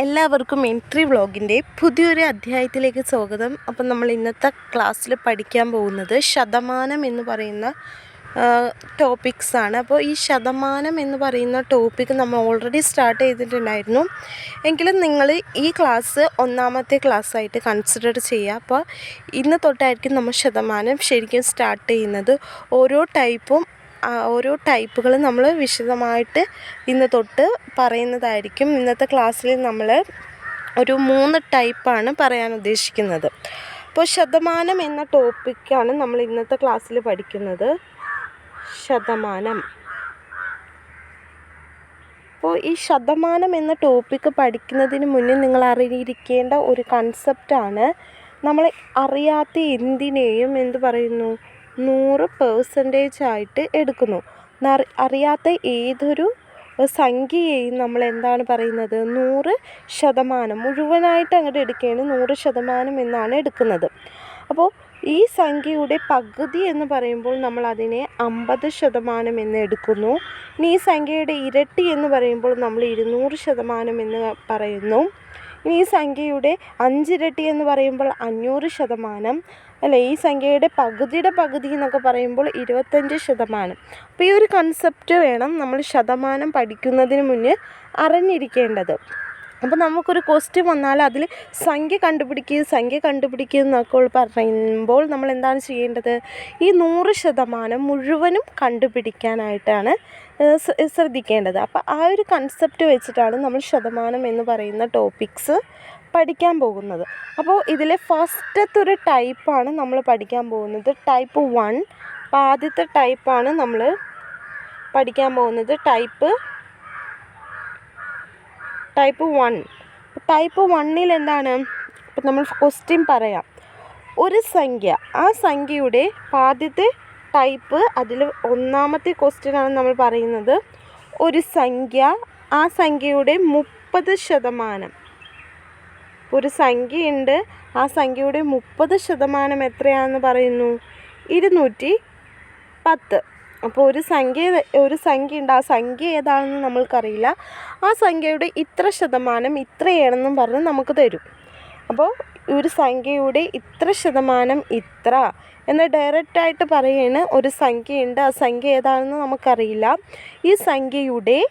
എല്ലാവർക്കും എൻട്രി വ്ളോഗിന്റെ പുതിയൊരു അധ്യായത്തിലേക്ക് സ്വാഗതം. അപ്പം നമ്മൾ ഇന്നത്തെ ക്ലാസ്സിൽ പഠിക്കാൻ പോകുന്നത് ശതമാനം എന്ന് പറയുന്ന ടോപ്പിക്സ് ആണ്. അപ്പോൾ ഈ ശതമാനം എന്ന് പറയുന്ന ടോപ്പിക്ക് നമ്മൾ ഓൾറെഡി സ്റ്റാർട്ട് ചെയ്തിട്ടുണ്ടായിരുന്നു. എങ്കിലും നിങ്ങൾ ഈ ക്ലാസ് ഒന്നാമത്തെ ക്ലാസ്സായിട്ട് കൺസിഡർ ചെയ്യുക. അപ്പോൾ ഇന്ന് തൊട്ടായിരിക്കും നമ്മൾ ശതമാനം ശരിക്കും സ്റ്റാർട്ട് ചെയ്യുന്നത്. ഓരോ ടൈപ്പും ഓരോ ടൈപ്പുകൾ നമ്മൾ വിശദമായിട്ട് ഇന്ന് തൊട്ട് പറയുന്നതായിരിക്കും. ഇന്നത്തെ ക്ലാസ്സിൽ നമ്മൾ ഒരു മൂന്ന് ടൈപ്പാണ് പറയാൻ ഉദ്ദേശിക്കുന്നത്. അപ്പോൾ ശതമാനം എന്ന ടോപ്പിക്കാണ് നമ്മൾ ഇന്നത്തെ ക്ലാസ്സിൽ പഠിക്കുന്നത്. ശതമാനം. അപ്പോൾ ഈ ശതമാനം എന്ന ടോപ്പിക്ക് പഠിക്കുന്നതിന് മുന്നേ നിങ്ങൾ അറിഞ്ഞിരിക്കേണ്ട ഒരു കൺസെപ്റ്റാണ് നമ്മൾ അറിയാത്ത എന്തിനേയും എന്ത് പറയുന്നു? നൂറ് പേഴ്സന്റേജ് ആയിട്ട് എടുക്കുന്നു. അറിയാത്ത ഏതൊരു സംഖ്യയെയും നമ്മൾ എന്താണ് പറയുന്നത്? നൂറ് ശതമാനം മുഴുവനായിട്ട് അങ്ങോട്ട് എടുക്കുകയാണ് നൂറ് ശതമാനം എന്നാണ് എടുക്കുന്നത്. അപ്പോൾ ഈ സംഖ്യയുടെ പകുതി എന്ന് പറയുമ്പോൾ നമ്മൾ അതിനെ അമ്പത് ശതമാനം എന്ന് എടുക്കുന്നു. ഇനി ഈ സംഖ്യയുടെ ഇരട്ടി എന്ന് പറയുമ്പോൾ നമ്മൾ ഇരുന്നൂറ് ശതമാനം എന്ന് പറയുന്നു. ഇനി ഈ സംഖ്യയുടെ അഞ്ചിരട്ടി എന്ന് പറയുമ്പോൾ അഞ്ഞൂറ് ശതമാനം. അല്ലേ? ഈ സംഖ്യയുടെ പകുതിയുടെ പകുതി എന്നൊക്കെ പറയുമ്പോൾ ഇരുപത്തഞ്ച് ശതമാനം. അപ്പോൾ ഈ ഒരു കൺസെപ്റ്റ് വേണം നമ്മൾ ശതമാനം പഠിക്കുന്നതിന് മുന്നേ അറിഞ്ഞിരിക്കേണ്ടത്. അപ്പോൾ നമുക്കൊരു ക്വസ്റ്റ്യൻ വന്നാൽ അതിൽ സംഖ്യ കണ്ടുപിടിക്കുക സംഖ്യ കണ്ടുപിടിക്കുക എന്നൊക്കെ പറയുമ്പോൾ നമ്മൾ എന്താണ് ചെയ്യേണ്ടത്? ഈ നൂറ് ശതമാനം മുഴുവനും കണ്ടുപിടിക്കാനായിട്ടാണ് ശ്രദ്ധിക്കേണ്ടത്. അപ്പോൾ ആ ഒരു കൺസെപ്റ്റ് വെച്ചിട്ടാണ് നമ്മൾ ശതമാനം എന്ന് പറയുന്ന ടോപ്പിക്സ് പഠിക്കാൻ പോകുന്നത്. അപ്പോൾ ഇതിലെ ഫസ്റ്റത്തെ ഒരു ടൈപ്പാണ് നമ്മൾ പഠിക്കാൻ പോകുന്നത്. ടൈപ്പ് വൺ അപ്പോൾ ആദ്യത്തെ ടൈപ്പാണ് നമ്മൾ പഠിക്കാൻ പോകുന്നത്. Type type one. ടൈപ്പ് വണ്ണിൽ എന്താണ്? ഇപ്പം നമ്മൾ ക്വസ്റ്റ്യൻ പറയാം. ഒരു സംഖ്യ ആ സംഖ്യയുടെ ആദ്യത്തെ ടൈപ്പ് അതിൽ ഒന്നാമത്തെ ക്വസ്റ്റ്യൻ ആണ് നമ്മൾ പറയുന്നത്. ഒരു സംഖ്യ ആ സംഖ്യയുടെ മുപ്പത് ശതമാനം. ഒരു സംഖ്യയുണ്ട്. ആ സംഖ്യയുടെ മുപ്പത് ശതമാനം എത്രയാണെന്ന് പറയുന്നു? ഇരുന്നൂറ്റി പത്ത്. അപ്പോൾ ഒരു സംഖ്യ ഒരു സംഖ്യ ഉണ്ട് ആ സംഖ്യ ഏതാണെന്ന് നമ്മൾക്കറിയില്ല. ആ സംഖ്യയുടെ ഇത്ര ശതമാനം ഇത്രയാണെന്നും പറഞ്ഞ് നമുക്ക് തരും. അപ്പോൾ ഒരു സംഖ്യയുടെ ഇത്ര ശതമാനം ഇത്ര എന്ന് ഡയറക്റ്റായിട്ട് പറയുകയാണ് ഒരു സംഖ്യയുണ്ട്. ആ സംഖ്യ ഏതാണെന്ന് നമുക്കറിയില്ല. ഈ സംഖ്യയുടെ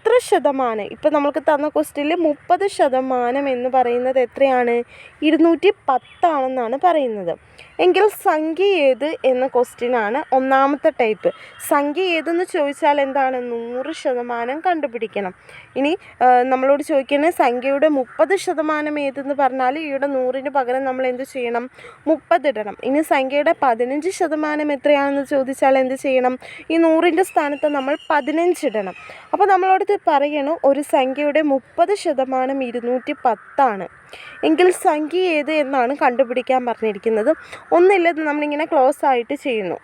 ഇത്ര ശതമാനം? ഇപ്പം നമ്മൾക്ക് തന്ന ക്വസ്റ്റ്യനിൽ മുപ്പത് ശതമാനം എന്ന് പറയുന്നത് എത്രയാണ്? ഇരുന്നൂറ്റി പത്താണെന്നാണ് പറയുന്നത്. എങ്കിൽ സംഖ്യ ഏത് എന്ന ക്വസ്റ്റ്യനാണ് ഒന്നാമത്തെ ടൈപ്പ് സംഖ്യ ഏതെന്ന് ചോദിച്ചാൽ എന്താണ്? നൂറ് ശതമാനം കണ്ടുപിടിക്കണം. ഇനി നമ്മളോട് ചോദിക്കുന്നത് സംഖ്യയുടെ മുപ്പത് ശതമാനം ഏതെന്ന് പറഞ്ഞാൽ ഇവിടെ നൂറിന് പകരം നമ്മൾ എന്ത് ചെയ്യണം? മുപ്പത് ഇടണം. ഇനി സംഖ്യയുടെ പതിനഞ്ച് ശതമാനം എത്രയാണെന്ന് ചോദിച്ചാൽ എന്ത് ചെയ്യണം? ഈ നൂറിന്റെ സ്ഥാനത്ത് നമ്മൾ പതിനഞ്ച് ഇടണം. അപ്പോൾ നമ്മളോട് പറയണം ഒരു സംഖ്യയുടെ മുപ്പത് ശതമാനം ഇരുന്നൂറ്റി പത്താണ് എങ്കിൽ സംഖ്യ ഏത് എന്നാണ് കണ്ടുപിടിക്കാൻ പറഞ്ഞിരിക്കുന്നത്. ഒന്നില്ലത് നമ്മളിങ്ങനെ ക്ലോസ് ആയിട്ട് ചെയ്യുന്നു.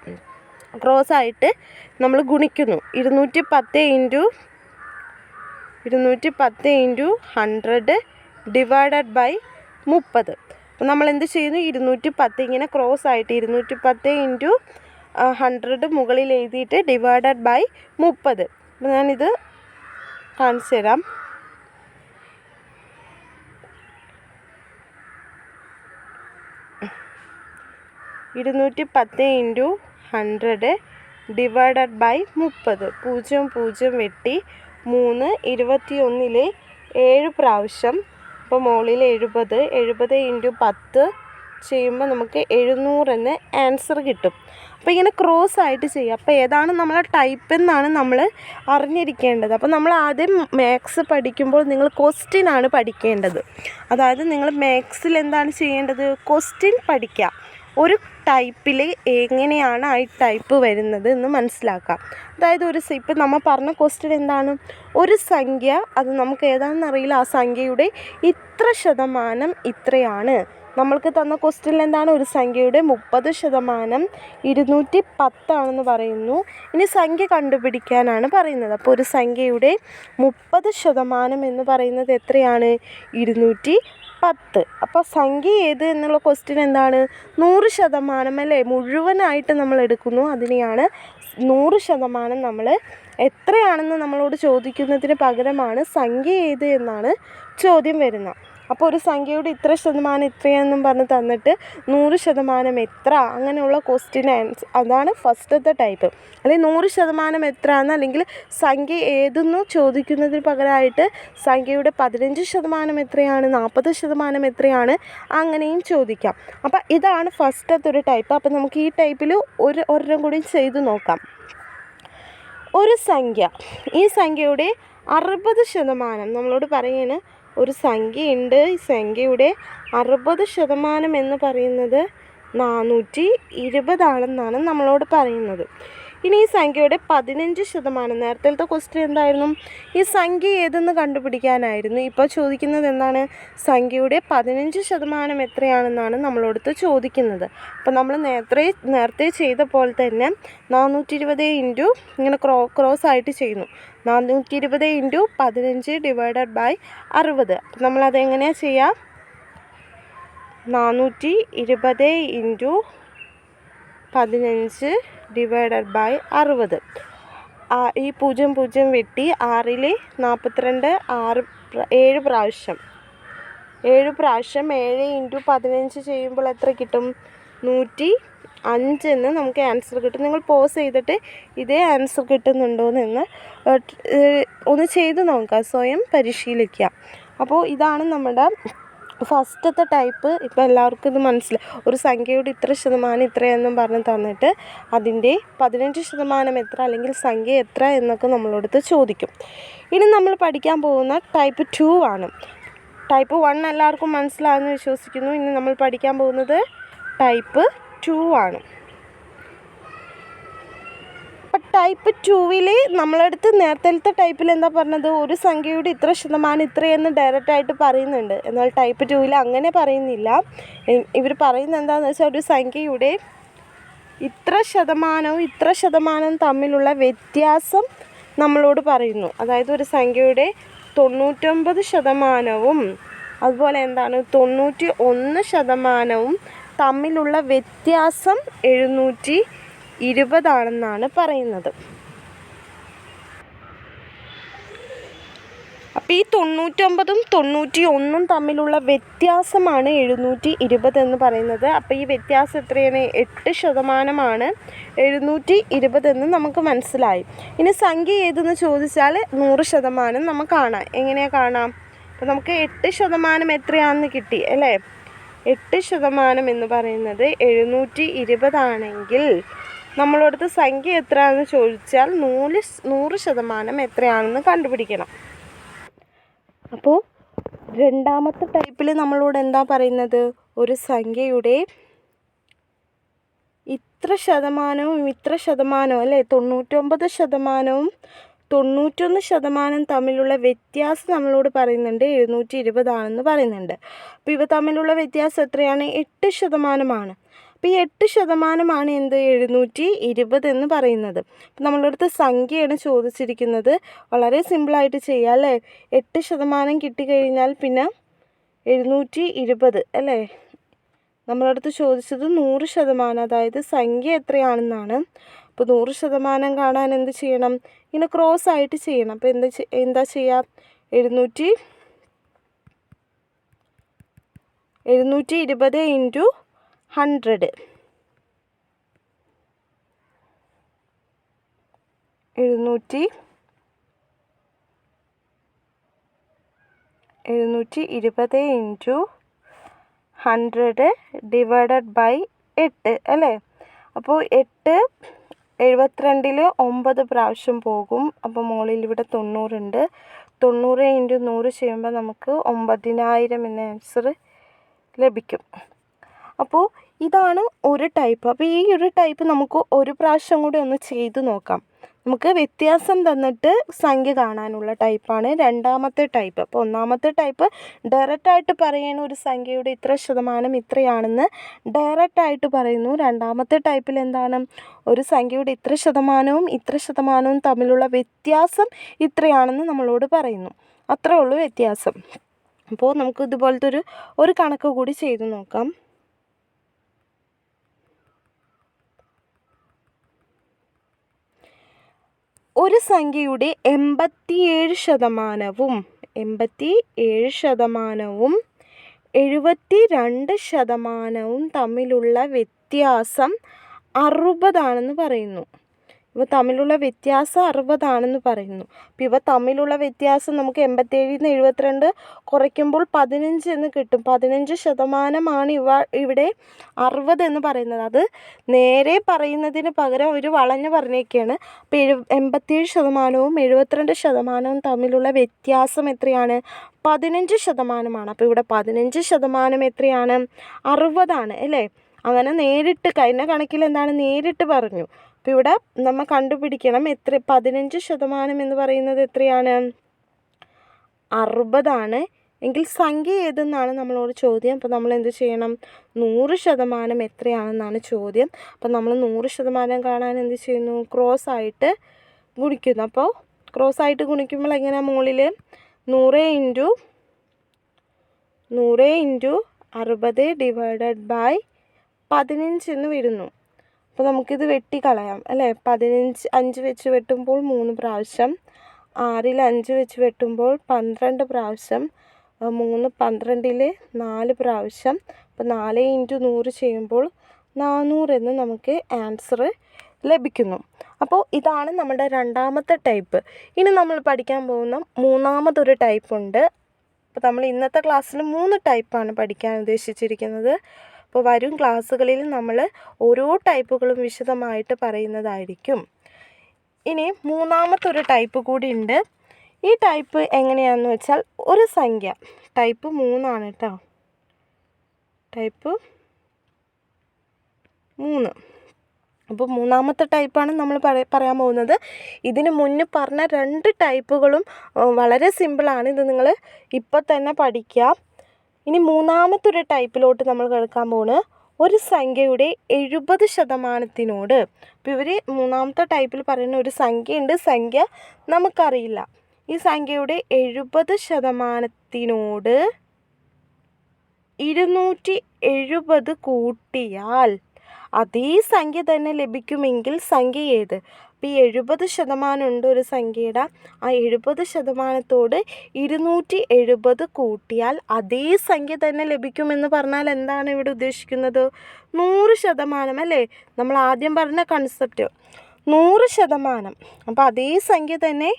ക്രോസ് ആയിട്ട് നമ്മൾ ഗുണിക്കുന്നു. ഇരുന്നൂറ്റി പത്ത് ഇന്റു ഇരുന്നൂറ്റി പത്ത് ഇന്റു ഹൺഡ്രഡ് ഡിവൈഡഡ് ബൈ മുപ്പത്. അപ്പോൾ നമ്മൾ എന്ത് ചെയ്യുന്നു? ഇരുന്നൂറ്റി പത്ത് ഇങ്ങനെ ക്രോസ് ആയിട്ട് ഇരുന്നൂറ്റി പത്ത് ഇന്റു ഹൺഡ്രഡ് മുകളിൽ എഴുതിയിട്ട് ഡിവൈഡഡ് ബൈ മുപ്പത്. അപ്പോൾ ഞാനിത് കാണിച്ചു തരാം. ഇരുന്നൂറ്റി പത്ത് ഇന്റു ഹൺഡ്രഡ് ഡിവൈഡഡ് ബൈ മുപ്പത്. പൂജ്യം പൂജ്യം വെട്ടി മൂന്ന് ഇരുപത്തിയൊന്നിലെ ഏഴ് പ്രാവശ്യം. ഇപ്പോൾ മുകളിൽ എഴുപത് എഴുപത് ഇന്റു പത്ത് ചെയ്യുമ്പോൾ നമുക്ക് എഴുന്നൂറെന്ന് ആൻസർ കിട്ടും. അപ്പോൾ ഇങ്ങനെ ക്രോസ് ആയിട്ട് ചെയ്യുക അപ്പോൾ ഏതാണ് നമ്മളെ ടൈപ്പ് എന്നാണ് നമ്മൾ അറിഞ്ഞിരിക്കേണ്ടത്. അപ്പോൾ നമ്മൾ ആദ്യം മാത്സ് പഠിക്കുമ്പോൾ നിങ്ങൾ ക്വസ്റ്റ്യൻ ആണ് പഠിക്കേണ്ടത്. അതായത് നിങ്ങൾ മാത്സിൽ എന്താണ് ചെയ്യേണ്ടത്? ക്വസ്റ്റ്യൻ പഠിക്കുക. ഒരു ടൈപ്പിൽ എങ്ങനെയാണ് ആ ടൈപ്പ് വരുന്നത് എന്ന് മനസ്സിലാക്കാം അതായത് ഒരു ഇപ്പം നമ്മൾ പറഞ്ഞ ക്വസ്റ്റ്യൻ എന്താണ്? ഒരു സംഖ്യ അത് നമുക്ക് ഏതാണെന്ന് അറിയില്ല. ആ സംഖ്യയുടെ ഇത്ര ശതമാനം ഇത്രയാണ്. നമ്മൾക്ക് തന്ന ക്വസ്റ്റ്യനിൽ എന്താണ്? ഒരു സംഖ്യയുടെ മുപ്പത് ശതമാനം ഇരുന്നൂറ്റി പത്താണെന്ന് പറയുന്നു. ഇനി സംഖ്യ കണ്ടുപിടിക്കാനാണ് പറയുന്നത്. അപ്പോൾ ഒരു സംഖ്യയുടെ മുപ്പത് ശതമാനം എന്ന് പറയുന്നത് എത്രയാണ്? ഇരുന്നൂറ്റി പത്ത് അപ്പോൾ സംഖ്യ ഏത് എന്നുള്ള ക്വസ്റ്റ്യൻ എന്താണ്? നൂറ് ശതമാനം അല്ലേ? മുഴുവനായിട്ട് നമ്മൾ എടുക്കുന്നു. അതിനെയാണ് നൂറ് ശതമാനം നമ്മൾ എത്രയാണെന്ന് നമ്മളോട് ചോദിക്കുന്നതിന് പകരമാണ് സംഖ്യ ഏത് എന്നാണ് ചോദ്യം വരുന്നത്. അപ്പോൾ ഒരു സംഖ്യയുടെ ഇത്ര ശതമാനം ഇത്രയെന്നും പറഞ്ഞ് തന്നിട്ട് നൂറ് ശതമാനം എത്ര? അങ്ങനെയുള്ള ക്വസ്റ്റ്യൻ ആൻസർ അതാണ് ഫസ്റ്റത്തെ ടൈപ്പ് അല്ലെങ്കിൽ നൂറ് ശതമാനം എത്ര എന്ന് അല്ലെങ്കിൽ സംഖ്യ ഏതെന്ന് ചോദിക്കുന്നതിന് പകരമായിട്ട് സംഖ്യയുടെ പതിനഞ്ച് ശതമാനം എത്രയാണ് നാൽപ്പത് ശതമാനം എത്രയാണ് അങ്ങനെയും ചോദിക്കാം. അപ്പം ഇതാണ് ഫസ്റ്റത്തെ ഒരു ടൈപ്പ് അപ്പം നമുക്ക് ഈ ടൈപ്പിൽ ഒരു ഒരെണ്ണം കൂടി ചെയ്ത് നോക്കാം. ഒരു സംഖ്യ. ഈ സംഖ്യയുടെ അറുപത് ശതമാനം നമ്മളോട് പറയുകയാണ് ഒരു സംഖ്യയുണ്ട്. ഈ സംഖ്യയുടെ അറുപത് ശതമാനം എന്ന് പറയുന്നത് നാനൂറ്റി ഇരുപതാണെന്നാണ് നമ്മളോട് പറയുന്നത്. ഇനി ഈ സംഖ്യയുടെ പതിനഞ്ച് ശതമാനം നേരത്തെ ക്വസ്റ്റ്യൻ എന്തായിരുന്നു? ഈ സംഖ്യ ഏതെന്ന് കണ്ടുപിടിക്കാനായിരുന്നു. ഇപ്പോൾ ചോദിക്കുന്നത് എന്താണ്? സംഖ്യയുടെ പതിനഞ്ച് ശതമാനം എത്രയാണെന്നാണ് നമ്മളോടത്ത് ചോദിക്കുന്നത്. അപ്പോൾ നമ്മൾ നേരത്തെ നേരത്തെ ചെയ്ത പോലെ തന്നെ നാനൂറ്റി ഇരുപത് ഇന്റു ഇങ്ങനെ ക്രോ ക്രോസ് ആയിട്ട് ചെയ്യുന്നു. നാനൂറ്റി ഇരുപത് ഇന്റു പതിനഞ്ച് ഡിവൈഡഡ് ബൈ അറുപത്. അപ്പം നമ്മളത് എങ്ങനെയാണ് ചെയ്യുക നാനൂറ്റി ഇരുപത് ഇന്റു പതിനഞ്ച് ഡിവൈഡഡ് ബൈ അറുപത്. ഈ പൂജ്യം പൂജ്യം വെട്ടി ആറിൽ നാൽപ്പത്തിരണ്ട് ആറ് ഏഴ് പ്രാവശ്യം. ഏഴ് പ്രാവശ്യം ഏഴ് ഇന്റു പതിനഞ്ച് ചെയ്യുമ്പോൾ എത്ര കിട്ടും? നൂറ്റി അഞ്ചെന്ന് നമുക്ക് ആൻസർ കിട്ടും. നിങ്ങൾ പോസ് ചെയ്തിട്ട് ഇതേ ആൻസർ കിട്ടുന്നുണ്ടോയെന്ന് ഒന്ന് ചെയ്ത് നോക്കുക സ്വയം പരിശീലിക്കുക. അപ്പോൾ ഇതാണ് നമ്മുടെ ഫസ്റ്റത്തെ ടൈപ്പ്. ഇപ്പോൾ എല്ലാവർക്കും ഇത് മനസ്സിലായി ഒരു സംഖ്യയുടെ ഇത്ര ശതമാനം ഇത്രയെന്നും പറഞ്ഞ് തന്നിട്ട് അതിന്റെ പതിനഞ്ച് ശതമാനം എത്ര അല്ലെങ്കിൽ സംഖ്യ എത്ര എന്നൊക്കെ നമ്മളടുത്ത് ചോദിക്കും. ഇനി നമ്മൾ പഠിക്കാൻ പോകുന്ന ടൈപ്പ് ടു ആണ്. ടൈപ്പ് വൺ എല്ലാവർക്കും മനസ്സിലാകുമെന്ന് വിശ്വസിക്കുന്നു. ഇനി നമ്മൾ പഠിക്കാൻ പോകുന്നത് ടൈപ്പ് ടു ആണ്. അപ്പം ടൈപ്പ് ടൂവിൽ നമ്മളടുത്ത് നേരത്തെ ടൈപ്പിൽ എന്താ പറഞ്ഞത്? ഒരു സംഖ്യയുടെ ഇത്ര ശതമാനം ഇത്രയെന്ന് ഡയറക്റ്റായിട്ട് പറയുന്നുണ്ട്. എന്നാൽ ടൈപ്പ് ടൂവിൽ അങ്ങനെ പറയുന്നില്ല. ഇവർ പറയുന്നത് എന്താണെന്ന് വെച്ചാൽ ഒരു സംഖ്യയുടെ ഇത്ര ശതമാനവും ഇത്ര ശതമാനവും തമ്മിലുള്ള വ്യത്യാസം നമ്മളോട് പറയുന്നു. അതായത് ഒരു സംഖ്യയുടെ തൊണ്ണൂറ്റൊമ്പത് ശതമാനവും അതുപോലെ എന്താണ്? തൊണ്ണൂറ്റി ഒന്ന് ശതമാനവും തമ്മിലുള്ള വ്യത്യാസം എഴുന്നൂറ്റി ഇരുപതാണെന്നാണ് പറയുന്നത്. അപ്പോൾ ഈ തൊണ്ണൂറ്റൊമ്പതും തൊണ്ണൂറ്റി ഒന്നും തമ്മിലുള്ള വ്യത്യാസമാണ് എഴുന്നൂറ്റി ഇരുപത് എന്ന് പറയുന്നത്. അപ്പോൾ ഈ വ്യത്യാസം എത്രയാണ്? എട്ട് ശതമാനമാണ് എഴുന്നൂറ്റി ഇരുപതെന്ന് നമുക്ക് മനസ്സിലായി. ഇനി സംഖ്യ ഏതെന്ന് ചോദിച്ചാൽ നൂറ് ശതമാനം നമുക്ക് കാണാം. എങ്ങനെയാണ് കാണാം? അപ്പോൾ നമുക്ക് എട്ട് ശതമാനം എത്രയാണെന്ന് കിട്ടി അല്ലേ? എട്ട് ശതമാനം എന്ന് പറയുന്നത് എഴുന്നൂറ്റി ഇരുപതാണെങ്കിൽ നമ്മളടുത്ത് സംഖ്യ എത്രയാണെന്ന് ചോദിച്ചാൽ നൂൽ നൂറ് ശതമാനം എത്രയാണെന്ന് കണ്ടുപിടിക്കണം. അപ്പോൾ രണ്ടാമത്തെ ടൈപ്പിൽ നമ്മളോട് എന്താ പറയുന്നത്? ഒരു സംഖ്യയുടെ ഇത്ര ശതമാനവും ഇത്ര ശതമാനവും അല്ലേ? തൊണ്ണൂറ്റൊമ്പത് ശതമാനവും തൊണ്ണൂറ്റൊന്ന് ശതമാനം തമ്മിലുള്ള വ്യത്യാസം നമ്മളോട് പറയുന്നുണ്ട്. എഴുന്നൂറ്റി ഇരുപതാണെന്ന് പറയുന്നുണ്ട്. അപ്പോൾ ഇവ തമ്മിലുള്ള വ്യത്യാസം എത്രയാണ്? എട്ട് ശതമാനമാണ്. അപ്പോൾ ഈ എട്ട് ശതമാനമാണ് എന്ത് എഴുന്നൂറ്റി ഇരുപത് എന്ന് പറയുന്നത്. അപ്പോൾ നമ്മളടുത്ത് സംഖ്യയാണ് ചോദിച്ചിരിക്കുന്നത്. വളരെ സിമ്പിളായിട്ട് ചെയ്യാം അല്ലേ? എട്ട് ശതമാനം കിട്ടിക്കഴിഞ്ഞാൽ പിന്നെ എഴുന്നൂറ്റി ഇരുപത് അല്ലേ? നമ്മളടുത്ത് ചോദിച്ചത് നൂറ് ശതമാനം അതായത് സംഖ്യ എത്രയാണെന്നാണ്. അപ്പോൾ നൂറ് ശതമാനം കാണാൻ എന്ത് ചെയ്യണം? ഇങ്ങനെ ക്രോസ് ആയിട്ട് ചെയ്യണം. അപ്പോൾ എന്താ എന്താ ചെയ്യുക എഴുന്നൂറ്റി എഴുന്നൂറ്റി ഇരുപത് ഇന്റു ഹൺഡ്രഡ് എഴുന്നൂറ്റി എഴുന്നൂറ്റി ഇരുപത് ഇന്റു ഹൺഡ്രഡ് ഡിവൈഡഡ് ബൈ എട്ട് അല്ലേ? അപ്പോൾ എട്ട് എഴുപത്തിരണ്ടിൽ ഒമ്പത് പ്രാവശ്യം പോകും. അപ്പോൾ മുകളിൽ ഇവിടെ തൊണ്ണൂറുണ്ട് തൊണ്ണൂറ് ഇന്റു നൂറ് ചെയ്യുമ്പോൾ നമുക്ക് ഒമ്പതിനായിരം എന്ന ആൻസർ ലഭിക്കും. അപ്പോൾ ഇതാണ് ഒരു ടൈപ്പ് അപ്പോൾ ഈ ഒരു ടൈപ്പ് നമുക്ക് ഒരു പ്രാവശ്യം കൂടി ഒന്ന് ചെയ്തു നോക്കാം. നമുക്ക് വ്യത്യാസം തന്നിട്ട് സംഖ്യ കാണാനുള്ള ടൈപ്പാണ് രണ്ടാമത്തെ ടൈപ്പ് അപ്പോൾ ഒന്നാമത്തെ ടൈപ്പ് ഡയറക്റ്റായിട്ട് പറയുന്ന ഒരു സംഖ്യയുടെ ഇത്ര ശതമാനം ഇത്രയാണെന്ന് ഡയറക്റ്റായിട്ട് പറയുന്നു. രണ്ടാമത്തെ ടൈപ്പിൽ എന്താണ്? ഒരു സംഖ്യയുടെ ഇത്ര ശതമാനവും ഇത്ര ശതമാനവും തമ്മിലുള്ള വ്യത്യാസം ഇത്രയാണെന്ന് നമ്മളോട് പറയുന്നു. അത്രേ ഉള്ളൂ വ്യത്യാസം. അപ്പോൾ നമുക്ക് ഇതുപോലത്തെ ഒരു ഒരു കണക്ക് കൂടി ചെയ്ത് നോക്കാം. ഒരു സംഖ്യയുടെ എൺപത്തിയേഴ് ശതമാനവും എൺപത്തി ഏഴ് ശതമാനവും എഴുപത്തി രണ്ട് ശതമാനവും തമ്മിലുള്ള വ്യത്യാസം അറുപതാണെന്ന് പറയുന്നു. ഇവ തമ്മിലുള്ള വ്യത്യാസം അറുപതാണെന്ന് പറയുന്നു. അപ്പോൾ ഇവ തമ്മിലുള്ള വ്യത്യാസം നമുക്ക് എൺപത്തേഴിൽ നിന്ന് എഴുപത്തിരണ്ട് കുറയ്ക്കുമ്പോൾ പതിനഞ്ച് എന്ന് കിട്ടും. പതിനഞ്ച് ശതമാനമാണ് ഇവ ഇവിടെ അറുപത് എന്ന് പറയുന്നത്. അത് നേരെ പറയുന്നതിന് പകരം ഒരു വളഞ്ഞ് പറഞ്ഞേക്കാണ്. അപ്പോൾ എഴു എൺപത്തേഴ് ശതമാനവും എഴുപത്തിരണ്ട് ശതമാനവും തമ്മിലുള്ള വ്യത്യാസം എത്രയാണ്? പതിനഞ്ച് ശതമാനമാണ്. അപ്പോൾ ഇവിടെ പതിനഞ്ച് ശതമാനം എത്രയാണ്? അറുപതാണ് അല്ലേ? അങ്ങനെ നേരിട്ട് കഴിഞ്ഞ കണക്കിൽ എന്താണ്? നേരിട്ട് പറഞ്ഞു. അപ്പോൾ ഇവിടെ നമ്മൾ കണ്ടുപിടിക്കണം എത്ര പതിനഞ്ച് ശതമാനം എന്ന് പറയുന്നത് എത്രയാണ്? അറുപതാണ്. എങ്കിൽ സംഖ്യ ഏതെന്നാണ് നമ്മളോട് ചോദ്യം. അപ്പോൾ നമ്മൾ എന്ത് ചെയ്യണം? നൂറ് ശതമാനം എത്രയാണെന്നാണ് ചോദ്യം. അപ്പോൾ നമ്മൾ നൂറ് ശതമാനം കാണാൻ എന്ത് ചെയ്യുന്നു? ക്രോസ് ആയിട്ട് ഗുണിക്കുന്നു. അപ്പോൾ ക്രോസ് ആയിട്ട് ഗുണിക്കുമ്പോൾ എങ്ങനെയാണ് മുകളിൽ നൂറ് ഇന്റു നൂറ് ഇന്റു അറുപത് ഡിവൈഡഡ് ബൈ പതിനഞ്ച് എന്ന് വരുന്നു. അപ്പോൾ നമുക്കിത് വെട്ടിക്കളയാം അല്ലേ? പതിനഞ്ച് അഞ്ച് വെച്ച് വെട്ടുമ്പോൾ മൂന്ന് പ്രാവശ്യം ആറിൽ അഞ്ച് വെച്ച് വെട്ടുമ്പോൾ പന്ത്രണ്ട് പ്രാവശ്യം മൂന്ന് പന്ത്രണ്ടിൽ നാല് പ്രാവശ്യം. അപ്പോൾ നാല് ഇന്റു നൂറ് ചെയ്യുമ്പോൾ നാനൂറ് എന്ന് നമുക്ക് ആൻസർ ലഭിക്കുന്നു. അപ്പോൾ ഇതാണ് നമ്മുടെ രണ്ടാമത്തെ ടൈപ്പ്. ഇനി നമ്മൾ പഠിക്കാൻ പോകുന്ന മൂന്നാമതൊരു ടൈപ്പ് ഉണ്ട്. അപ്പോൾ നമ്മൾ ഇന്നത്തെ ക്ലാസ്സിൽ മൂന്ന് ടൈപ്പാണ് പഠിക്കാൻ ഉദ്ദേശിച്ചിരിക്കുന്നത്. അപ്പോൾ വരും ക്ലാസ്സുകളിൽ നമ്മൾ ഓരോ ടൈപ്പുകളും വിശദമായിട്ട് പറയുന്നതായിരിക്കും. ഇനി മൂന്നാമത്തെ ഒരു ടൈപ്പ് കൂടി ഉണ്ട്. ഈ ടൈപ്പ് എങ്ങനെയാണെന്ന് വെച്ചാൽ ഒരു സംഖ്യ. ടൈപ്പ് മൂന്നാണ് കേട്ടോ ടൈപ്പ് മൂന്ന്. അപ്പോൾ മൂന്നാമത്തെ ടൈപ്പാണ് നമ്മൾ പറയാൻ പോകുന്നത്. ഇതിന് മുന്നേ പറഞ്ഞ രണ്ട് ടൈപ്പുകളും വളരെ സിമ്പിളാണ്. ഇത് നിങ്ങൾ ഇപ്പോൾ തന്നെ പഠിക്കാം. ഇനി മൂന്നാമത്തെ ഒരു ടൈപ്പിലോട്ട് നമ്മൾ കേൾക്കാൻ പോണ്. ഒരു സംഖ്യയുടെ എഴുപത് ശതമാനത്തിനോട്. അപ്പോൾ ഇവർ മൂന്നാമത്തെ ടൈപ്പിൽ പറയുന്ന ഒരു സംഖ്യയുണ്ട്. സംഖ്യ നമുക്കറിയില്ല. ഈ സംഖ്യയുടെ എഴുപത് ശതമാനത്തിനോട് ഇരുന്നൂറ്റി എഴുപത് കൂട്ടിയാൽ അതേ സംഖ്യ തന്നെ ലഭിക്കുമെങ്കിൽ സംഖ്യ ഏത്? അപ്പോൾ ഈ എഴുപത് ശതമാനം ഉണ്ട് ഒരു സംഖ്യയുടെ. ആ എഴുപത് ശതമാനത്തോട് ഇരുന്നൂറ്റി എഴുപത് കൂട്ടിയാൽ അതേ സംഖ്യ തന്നെ ലഭിക്കുമെന്ന് പറഞ്ഞാൽ എന്താണ് ഇവിടെ ഉദ്ദേശിക്കുന്നത്? നൂറ് ശതമാനം അല്ലേ? നമ്മൾ ആദ്യം പറഞ്ഞ കൺസെപ്റ്റ് നൂറ് ശതമാനം. അപ്പോൾ അതേ സംഖ്യ തന്നെ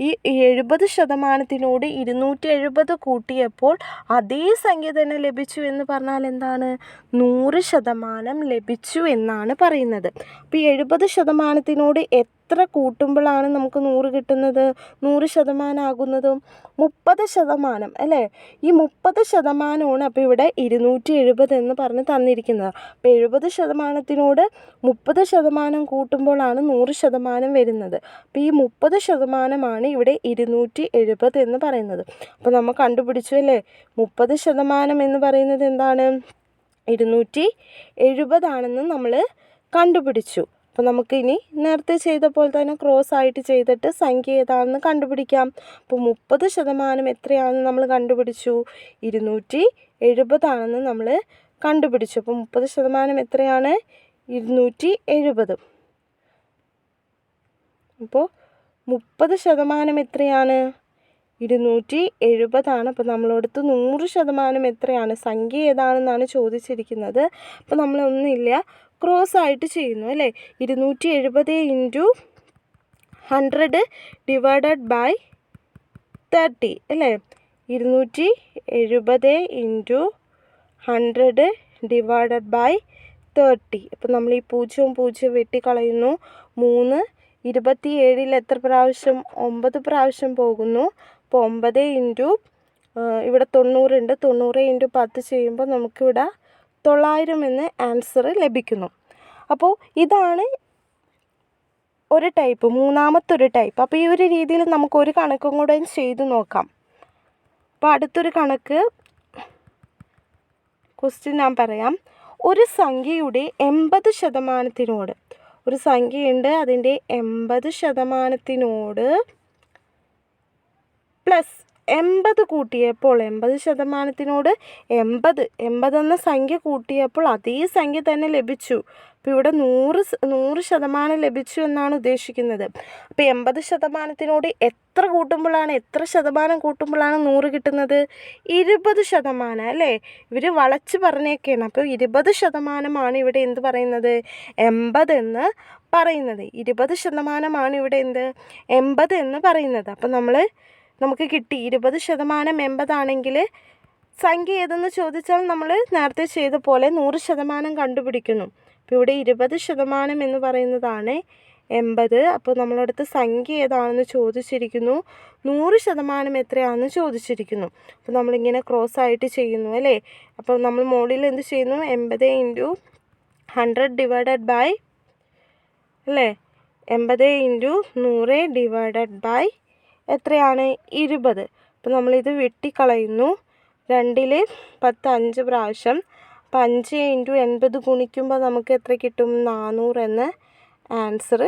ഈ എഴുപത് ശതമാനത്തിനോട് ഇരുന്നൂറ്റി എഴുപത് കൂട്ടിയപ്പോൾ അതേ സംഖ്യ തന്നെ ലഭിച്ചു എന്ന് പറഞ്ഞാൽ എന്താണ്? നൂറ് ശതമാനം ലഭിച്ചു എന്നാണ് പറയുന്നത്. അപ്പോൾ എഴുപത് ശതമാനത്തിനോട് എത്ര കൂട്ടുമ്പോഴാണ് നമുക്ക് നൂറ് കിട്ടുന്നത്? നൂറ് ശതമാനം ആകുന്നതും മുപ്പത് ശതമാനം അല്ലേ? ഈ മുപ്പത് ശതമാനമാണ് അപ്പോൾ ഇവിടെ ഇരുന്നൂറ്റി എഴുപത് എന്ന് പറഞ്ഞ് തന്നിരിക്കുന്നത്. അപ്പോൾ എഴുപത് ശതമാനത്തിനോട് മുപ്പത് ശതമാനം കൂട്ടുമ്പോഴാണ് നൂറ് ശതമാനം വരുന്നത്. അപ്പോൾ ഈ മുപ്പത് ശതമാനമാണ് ഇവിടെ ഇരുന്നൂറ്റി എഴുപത് എന്ന് പറയുന്നത്. അപ്പോൾ നമ്മൾ കണ്ടുപിടിച്ചു അല്ലേ? മുപ്പത് ശതമാനം എന്ന് പറയുന്നത് എന്താണ്? ഇരുന്നൂറ്റി എഴുപതാണെന്ന് നമ്മൾ കണ്ടുപിടിച്ചു. അപ്പോൾ നമുക്കിനി നേരത്തെ ചെയ്ത പോലെ തന്നെ ക്രോസ് ആയിട്ട് ചെയ്തിട്ട് സംഖ്യ ഏതാണെന്ന് കണ്ടുപിടിക്കാം. അപ്പോൾ മുപ്പത് ശതമാനം എത്രയാണെന്ന് നമ്മൾ കണ്ടുപിടിച്ചു? ഇരുന്നൂറ്റി എഴുപതാണെന്ന് നമ്മൾ കണ്ടുപിടിച്ചു. അപ്പോൾ മുപ്പത് ശതമാനം എത്രയാണ്? ഇരുന്നൂറ്റി എഴുപത്. അപ്പോൾ മുപ്പത് ശതമാനം എത്രയാണ്? ഇരുന്നൂറ്റി എഴുപതാണ്. അപ്പോൾ നമ്മളടുത്ത് നൂറ് ശതമാനം എത്രയാണ്? സംഖ്യ ഏതാണെന്നാണ് ചോദിച്ചിരിക്കുന്നത്. അപ്പോൾ നമ്മളൊന്നുമില്ല. ക്രോസ് ആയിട്ട് ചെയ്യുന്നു അല്ലേ? ഇരുന്നൂറ്റി എഴുപത് into hundred divided by thirty അല്ലേ? ഇരുന്നൂറ്റി എഴുപത് into hundred divided by thirty അപ്പോൾ നമ്മൾ ഈ പൂജ്യവും പൂജ്യവും വെട്ടിക്കളയുന്നു. മൂന്ന് ഇരുപത്തി ഏഴിൽ എത്ര പ്രാവശ്യം? ഒമ്പത് പ്രാവശ്യം പോകുന്നു. അപ്പോൾ ഒമ്പത് ഇന്റു ഇവിടെ തൊണ്ണൂറുണ്ട് തൊണ്ണൂറ് ഇന്റു പത്ത് ചെയ്യുമ്പോൾ നമുക്കിവിടെ തൊള്ളായിരം എന്ന് ആൻസർ ലഭിക്കുന്നു. അപ്പോൾ ഇതാണ് ഒരു ടൈപ്പ് മൂന്നാമത്തെ ഒരു ടൈപ്പ് അപ്പോൾ ഈ ഒരു രീതിയിൽ നമുക്ക് ഒരു കണക്കും കൂടെ ചെയ്തു നോക്കാം. അപ്പോൾ അടുത്തൊരു കണക്ക് ക്വസ്റ്റ്യൻ ഞാൻ പറയാം. ഒരു സംഖ്യയുടെ എൺപത് ശതമാനത്തിനോട് ഒരു സംഖ്യയുണ്ട് അതിന്റെ എൺപത് ശതമാനത്തിനോട് പ്ലസ് എൺപത് കൂട്ടിയപ്പോൾ എൺപത് ശതമാനത്തിനോട് എൺപത് എൺപതെന്ന സംഖ്യ കൂട്ടിയപ്പോൾ അതേ സംഖ്യ തന്നെ ലഭിച്ചു. അപ്പോൾ ഇവിടെ നൂറ് നൂറ് ശതമാനം ലഭിച്ചു എന്നാണ് ഉദ്ദേശിക്കുന്നത്. അപ്പോൾ എൺപത് ശതമാനത്തിനോട് എത്ര കൂട്ടുമ്പോഴാണ് എത്ര ശതമാനം കൂട്ടുമ്പോഴാണ് നൂറ് കിട്ടുന്നത്? ഇരുപത് ശതമാനം അല്ലേ? ഇവർ വളച്ച് പറഞ്ഞേക്കാണ്. അപ്പോൾ ഇരുപത് ശതമാനമാണ് ഇവിടെ എന്ത് പറയുന്നത്? എൺപത് എന്ന് പറയുന്നത്. ഇരുപത് ശതമാനമാണ് ഇവിടെ എന്ത്? എൺപത് എന്ന് പറയുന്നത്. അപ്പോൾ നമ്മൾ നമുക്ക് കിട്ടി. ഇരുപത് ശതമാനം എൺപതാണെങ്കിൽ സംഖ്യ ഏതെന്ന് ചോദിച്ചാൽ നമ്മൾ നേരത്തെ ചെയ്ത പോലെ നൂറ് ശതമാനം കണ്ടുപിടിക്കുന്നു. അപ്പോൾ ഇവിടെ ഇരുപത് ശതമാനം എന്ന് പറയുന്നതാണ് എൺപത്. അപ്പോൾ നമ്മളടുത്ത് സംഖ്യ ഏതാണെന്ന് ചോദിച്ചിരിക്കുന്നു. നൂറ് ശതമാനം എത്രയാണെന്ന് ചോദിച്ചിരിക്കുന്നു. അപ്പോൾ നമ്മളിങ്ങനെ ക്രോസ് ആയിട്ട് ചെയ്യുന്നു അല്ലേ? അപ്പോൾ നമ്മൾ മുകളിൽ എന്ത് ചെയ്യുന്നു? എൺപത് ഇന്റു ഹൺഡ്രഡ് ഡിവൈഡഡ് ബൈ അല്ലേ? എൺപത് ഇന്റു നൂറ് ഡിവൈഡഡ് ബൈ എത്രയാണ്? ഇരുപത്. അപ്പോൾ നമ്മളിത് വെട്ടിക്കളയുന്നു. രണ്ടിൽ പത്ത് അഞ്ച് പ്രാവശ്യം. അപ്പം അഞ്ച് ഇന്റു എൺപത് ഗുണിക്കുമ്പോൾ നമുക്ക് എത്ര കിട്ടും? നാനൂറ് എന്ന ആൻസർ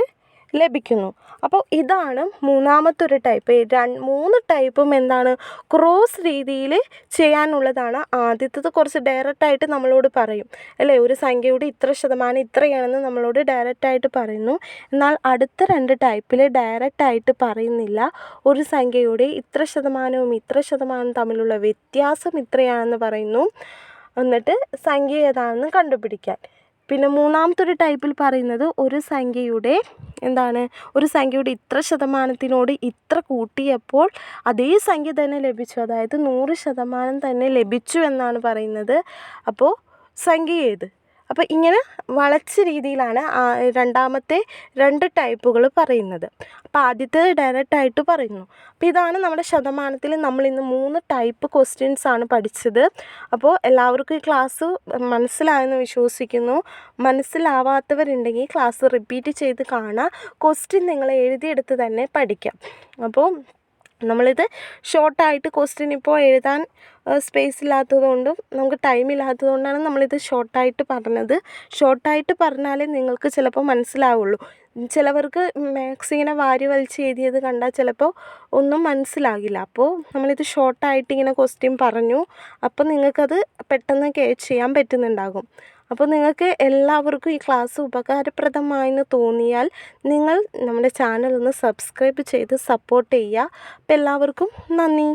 ലഭിക്കുന്നു. അപ്പോൾ ഇതാണ് മൂന്നാമത്തെ ഒരു ടൈപ്പ് മൂന്ന് ടൈപ്പും എന്താണ് ക്രോസ് രീതിയിൽ ചെയ്യാനുള്ളതാണ് ആദ്യത്തേത്. കുറച്ച് ഡയറക്റ്റായിട്ട് നമ്മളോട് പറയും. അല്ലേ? ഒരു സംഖ്യയുടെ ഇത്ര ശതമാനം ഇത്രയാണെന്ന് നമ്മളോട് ഡയറക്റ്റായിട്ട് പറയുന്നു. എന്നാൽ അടുത്ത രണ്ട് ടൈപ്പിൽ ഡയറക്റ്റായിട്ട് പറയുന്നില്ല. ഒരു സംഖ്യയുടെ ഇത്ര ശതമാനവും ഇത്ര ശതമാനവും തമ്മിലുള്ള വ്യത്യാസം ഇത്രയാണെന്ന് പറയുന്നു. എന്നിട്ട് സംഖ്യ ഏതാണെന്ന് കണ്ടുപിടിക്കാൻ. പിന്നെ മൂന്നാമത്തെ ഒരു ടൈപ്പിൽ പറയുന്നത് ഒരു സംഖ്യയുടെ എന്താണ് ഒരു സംഖ്യയുടെ ഇത്ര ശതമാനത്തിനോട് ഇത്ര കൂട്ടിയപ്പോൾ അതേ സംഖ്യ തന്നെ ലഭിച്ചു. അതായത് നൂറ് ശതമാനം തന്നെ ലഭിച്ചു എന്നാണ് പറയുന്നത്. അപ്പോൾ സംഖ്യ ഏത്? അപ്പോൾ ഇങ്ങനെ വളച്ച രീതിയിലാണ് രണ്ടാമത്തെ രണ്ട് ടൈപ്പുകൾ പറയുന്നത്. അപ്പോൾ ആദ്യത്തേത് ഡയറക്റ്റായിട്ട് പറയുന്നു. അപ്പോൾ ഇതാണ് നമ്മുടെ ശതമാനത്തിൽ നമ്മൾ ഇന്ന് മൂന്ന് ടൈപ്പ് ക്വസ്റ്റ്യൻസ് ആണ് പഠിച്ചത്. അപ്പോൾ എല്ലാവർക്കും ഈ ക്ലാസ് മനസ്സിലായെന്ന് വിശ്വസിക്കുന്നു. മനസ്സിലാവാത്തവരുണ്ടെങ്കിൽ ക്ലാസ് റിപ്പീറ്റ് ചെയ്ത് കാണുക ക്വസ്റ്റ്യൻ നിങ്ങൾ എഴുതിയെടുത്ത് തന്നെ പഠിക്കാം. അപ്പോൾ നമ്മളിത് ഷോർട്ടായിട്ട് ക്വസ്റ്റ്യൻ ഇപ്പോൾ എഴുതാൻ സ്പേസ് ഇല്ലാത്തതുകൊണ്ടും നമുക്ക് ടൈം ഇല്ലാത്തതുകൊണ്ടാണ് നമ്മളിത് ഷോർട്ടായിട്ട് പറഞ്ഞത്. ഷോർട്ടായിട്ട് പറഞ്ഞാലേ നിങ്ങൾക്ക് ചിലപ്പോൾ മനസ്സിലാവുള്ളൂ. ചിലവർക്ക് മാത്സ് ഇങ്ങനെ വാരി വലിച്ച് എഴുതിയത് കണ്ടാൽ ചിലപ്പോൾ ഒന്നും മനസ്സിലാകില്ല. അപ്പോൾ നമ്മളിത് ഷോർട്ടായിട്ട് ഇങ്ങനെ ക്വസ്റ്റ്യൻ പറഞ്ഞു. അപ്പോൾ നിങ്ങൾക്കത് പെട്ടെന്ന് ക്യാച്ച് ചെയ്യാൻ പറ്റുന്നുണ്ടാകും. അപ്പോൾ നിങ്ങൾക്ക് എല്ലാവർക്കും ഈ ക്ലാസ് ഉപകാരപ്രദമായെന്ന് തോന്നിയാൽ നിങ്ങൾ നമ്മുടെ ചാനൽ ഒന്ന് സബ്സ്ക്രൈബ് ചെയ്ത് സപ്പോർട്ട് ചെയ്യുക. അപ്പോൾ എല്ലാവർക്കും നന്ദി.